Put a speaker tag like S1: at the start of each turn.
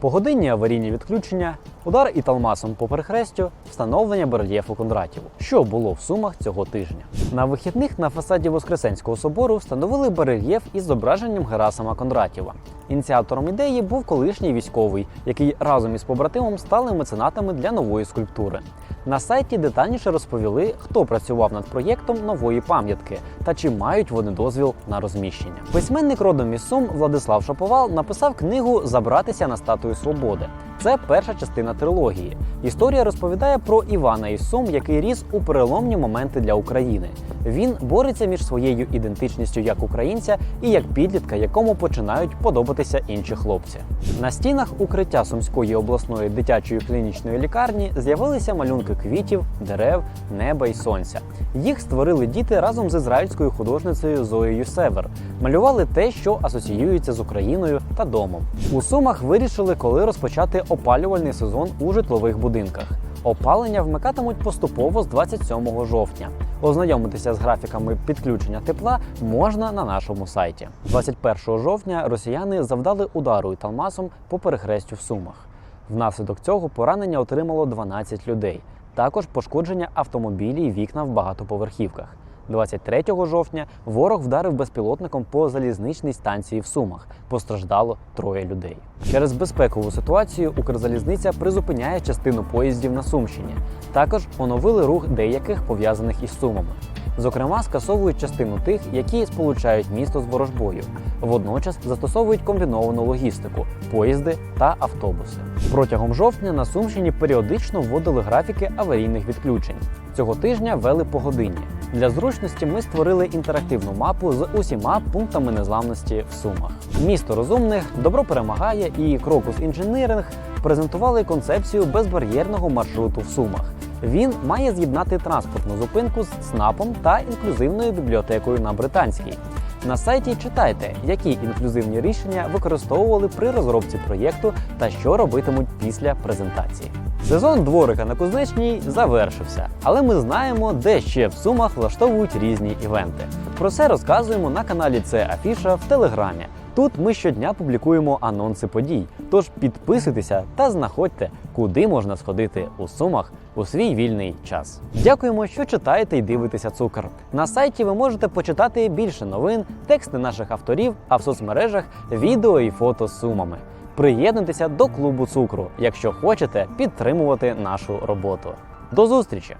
S1: Погодинні аварійні відключення, удар італмасом по перехрестю, встановлення барельєфу Кондратіву. Що було в сумах цього тижня? На вихідних на фасаді Воскресенського собору встановили барельєф із зображенням Герасима Кондратєва. Ініціатором ідеї був колишній військовий, який разом із побратимом стали меценатами для нової скульптури. На сайті детальніше розповіли, хто працював над проєктом нової пам'ятки та чи мають вони дозвіл на розміщення. Письменник родом із Сум Владислав Шаповал написав книгу Забратися на статую свободи. Це перша частина трилогії. Історія розповідає про Івана із Сум, який ріс у переломні моменти для України. Він бореться між своєю ідентичністю як українця і як підлітка, якому починають подобатися інші хлопці. На стінах укриття Сумської обласної дитячої клінічної лікарні з'явилися малюнки квітів, дерев, неба і сонця. Їх створили діти разом з ізраїльською художницею Зоєю Север. Малювали те, що асоціюється з Україною та домом. У Сумах вирішили, коли розпочати опалювальний сезон у житлових будинках. Опалення вмикатимуть поступово з 27 жовтня. Ознайомитися з графіками підключення тепла можна на нашому сайті. 21 жовтня росіяни завдали удару італмасом по перехрестю в Сумах. Внаслідок цього поранення отримало 12 людей. Також пошкодження автомобілі і вікна в багатоповерхівках. 23 жовтня ворог вдарив безпілотником по залізничній станції в Сумах. Постраждало троє людей. Через безпекову ситуацію Укрзалізниця призупиняє частину поїздів на Сумщині. Також оновили рух деяких пов'язаних із Сумами. Зокрема, скасовують частину тих, які сполучають місто з ворожбою. Водночас застосовують комбіновану логістику поїзди та автобуси. Протягом жовтня на Сумщині періодично вводили графіки аварійних відключень. Цього тижня вели погодинні. Для зручності ми створили інтерактивну мапу з усіма пунктами незламності в Сумах. Місто розумних, добро перемагає і Крокус інженеринг презентували концепцію безбар'єрного маршруту в Сумах. Він має з'єднати транспортну зупинку з ЦНАПом та інклюзивною бібліотекою на британській. На сайті читайте, які інклюзивні рішення використовували при розробці проєкту та що робитимуть після презентації. Сезон дворика на Кузнечній завершився, але ми знаємо, де ще в Сумах влаштовують різні івенти. Про це розказуємо на каналі Це Афіша в Телеграмі. Тут ми щодня публікуємо анонси подій. Тож підписуйтеся та знаходьте, куди можна сходити у Сумах у свій вільний час. Дякуємо, що читаєте і дивитеся цукор. На сайті ви можете почитати більше новин, тексти наших авторів, а в соцмережах відео і фото з сумами. Приєднуйтеся до клубу цукру, якщо хочете підтримувати нашу роботу. До зустрічі!